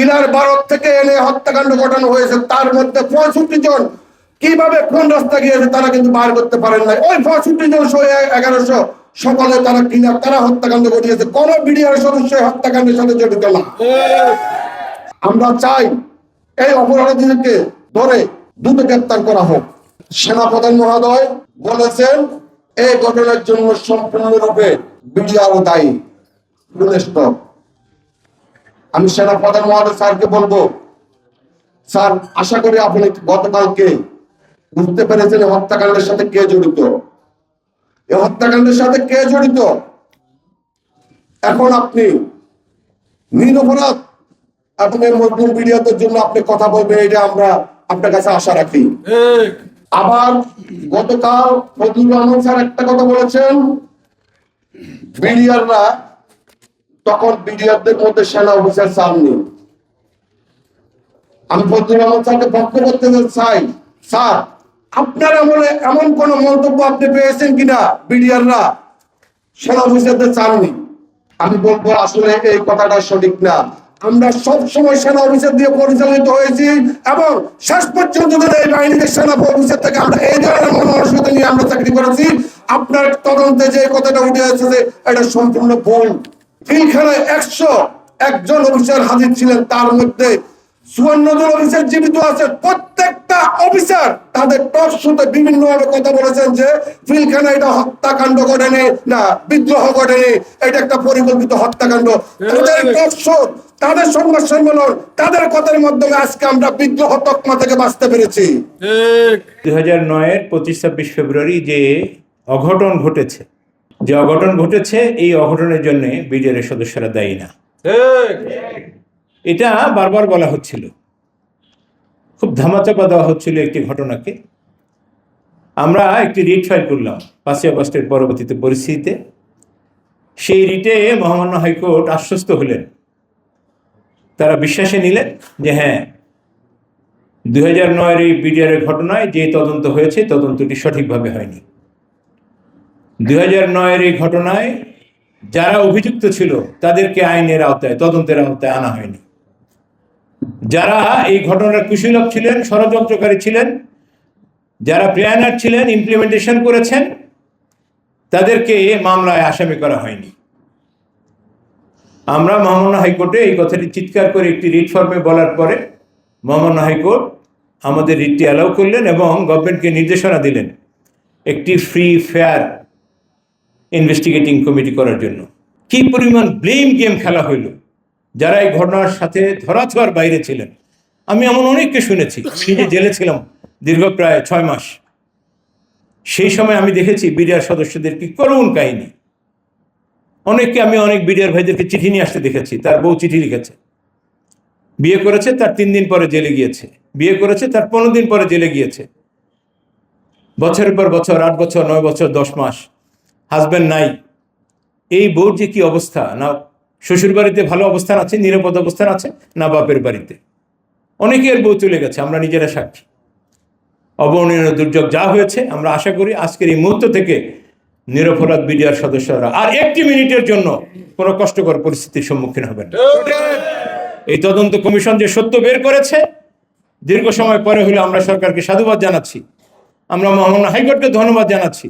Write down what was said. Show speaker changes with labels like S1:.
S1: কিলার ভারত থেকে এনে হত্যাকাণ্ড ঘটানো হয়েছে, তার মধ্যে পঁয়ষট্টি জন। কীভাবে কোন রাস্তা গিয়েছে তারা কিন্তু বার করতে পারেন নাই। ওই পঁয়ষট্টি জন এগারোশো সকলে তারা কিলার তারা হত্যাকাণ্ড ঘটিয়েছে। কোন বিডিআর সদস্য হত্যাকাণ্ডের সাথে জড়িত না। আমরা চাই এই অপরাধীদেরকে ধরে দ্রুত গ্রেপ্তার করা হোক। সেনাপ্রধান মহোদয় বলেছেন, এই ঘটনার জন্য সম্পূর্ণরূপে বিডিআর দায়ী। আমি সেনাপ্রধান মহোদয় স্যারকে বলব স্যার আশা করি আপনি গতকালকে বুঝতে পেরেছেন হত্যাকাণ্ডের সাথে কে জড়িত। এই হত্যাকাণ্ডের সাথে কে জড়িত? এখন আপনি নিরপরাধ এবং এই মজলুম মিডিয়াদের জন্য আপনি কথা বলবেন এটা আমরা আপনার কাছে আশা রাখি। আবার গতকাল ফজলুর রহমান স্যার একটা কথা বলেছেন বিডিআররা তখন বিডিআরদের মধ্যে সেনা অফিসার নেই। আমি ফজলুর রহমান স্যারকে বক্তব্য করতে চাই, স্যার, আপনার আমলে এমন কোন মন্তব্য আপনি পেয়েছেন কিনা বিডিআররা? সেনা অফিসারদের চাননি আমি বলব আসলে এই কথাটা সঠিক না। আমরা সব সময় সেনা অফিসার দিয়ে পরিচালিত হয়েছি এবং শেষ পর্যন্ত এই বাহিনীতে সেনা অফিসার থেকে আমরা এই ধরনের মনোমানসিকতা নিয়ে আমরা চাকরি করেছি, আপনার তদন্তে যে কথাটা উঠে এসেছে, এটা সম্পূর্ণ ভুল। ফিলখানায় একশো একজন অফিসার হাজির ছিলেন তার মধ্যে চুয়ান্ন জন অফিসার জীবিত আছে। প্রত্যেকটা অফিসার তাদের টক শুতে বিভিন্ন ভাবে কথা বলেছেন যে ফিলখানা এটা হত্যাকাণ্ড ঘটেনি। না বিদ্রোহ ঘটেনি। এটা একটা পরিকল্পিত হত্যাকাণ্ড। তাদের টক শো তাদের সংবাদ সম্মেলন তাদের কথার মাধ্যমে আজকে আমরা বিদ্রোহ তকমা থেকে বাঁচতে পেরেছি।
S2: দুই হাজার নয়ের পঁচিশ ছাব্বিশ ফেব্রুয়ারি যে অঘটন ঘটেছে যে অঘটন ঘটেছে এই অঘটনের জন্য বিজের সদস্যরা দায়ী না। এটা বারবার বলা হচ্ছিল। খুব ধামাচাপা দেওয়া হচ্ছিল একটি ঘটনাকে। আমরা একটি রিট ফাইল করলাম পাঁচই আগস্টের পরবর্তীতে পরিস্থিতিতে। সেই রিটে মহামান্য হাইকোর্ট আশ্বস্ত হলেন। তারা বিশ্বাসে নিলেন যে হ্যাঁ দুই হাজার নয়ের এই বিডিআরের ঘটনায় যে তদন্ত হয়েছে তদন্তটি সঠিকভাবে হয়নি। দুই হাজার নয়ের এই ঘটনায় যারা অভিযুক্ত ছিল, তাদেরকে আইনের আওতায়, তদন্তের আওতায় আনা হয়নি। যারা এই ঘটনার কুশীলক ছিলেন, ষড়যন্ত্রকারী ছিলেন, যারা প্লেয়ানার ছিলেন ইমপ্লিমেন্টেশন করেছেন, তাদেরকে মামলায় আসামি করা হয়নি। আমরা মহামান্য হাইকোর্টে এই কথাটি চিৎকার করে একটি রিট ফর্মে বলার পরে মহামান্য হাইকোর্ট আমাদের রিটটি অ্যালাউ করলেন এবং গভর্নমেন্টকে নির্দেশনা দিলেন, একটি ফ্রি ফেয়ার ইনভেস্টিগেটিং কমিটি করার জন্য। কি পরিমাণ ব্লেম গেম খেলা হইল? যারা এই ঘটনার সাথে ধরাছোঁয়ার বাইরে ছিলেন। আমি এমন অনেককে শুনেছি নিজে জেলে ছিলাম দীর্ঘ প্রায় ছয় মাস। সেই সময় আমি দেখেছি বিডিআর সদস্যদের কি করুণ কাহিনী। অনেককে আমি অনেক বিডিআর ভাইদেরকে চিঠি নিয়ে আসতে দেখেছি, তার বউ চিঠি লিখেছে। বিয়ে করেছে, তার তিন দিন পরে জেলে গিয়েছে। বিয়ে করেছে, তার পনেরো দিন পরে জেলে গিয়েছে। বছরের পর বছর, আট বছর, নয় বছর, দশ মাস। হাজব্যান্ড নাই, এই বউর যে কি অবস্থা? না শ্বশুর বাড়িতে ভালো অবস্থান আছে, নিরাপদ অবস্থান আছে, না বাপের বাড়িতে? অনেকের বউ চলে গেছে, আমরা নিজেরা সাক্ষী। অবর্ণনীয় দুর্যোগ যা হয়েছে, আমরা আশা করি আজকের এই মুহূর্ত থেকে নিরপরাধ বিডিআর সদস্যরা আর একটি মিনিটের জন্য কোনো কষ্টকর পরিস্থিতির সম্মুখীন হবেন এই তদন্ত কমিশন যে সত্য বের করেছে, দীর্ঘ সময় পরে হলে আমরা সরকারকে সাধুবাদ জানাচ্ছি। আমরা মহামান্য হাইকোর্টকে ধন্যবাদ জানাচ্ছি।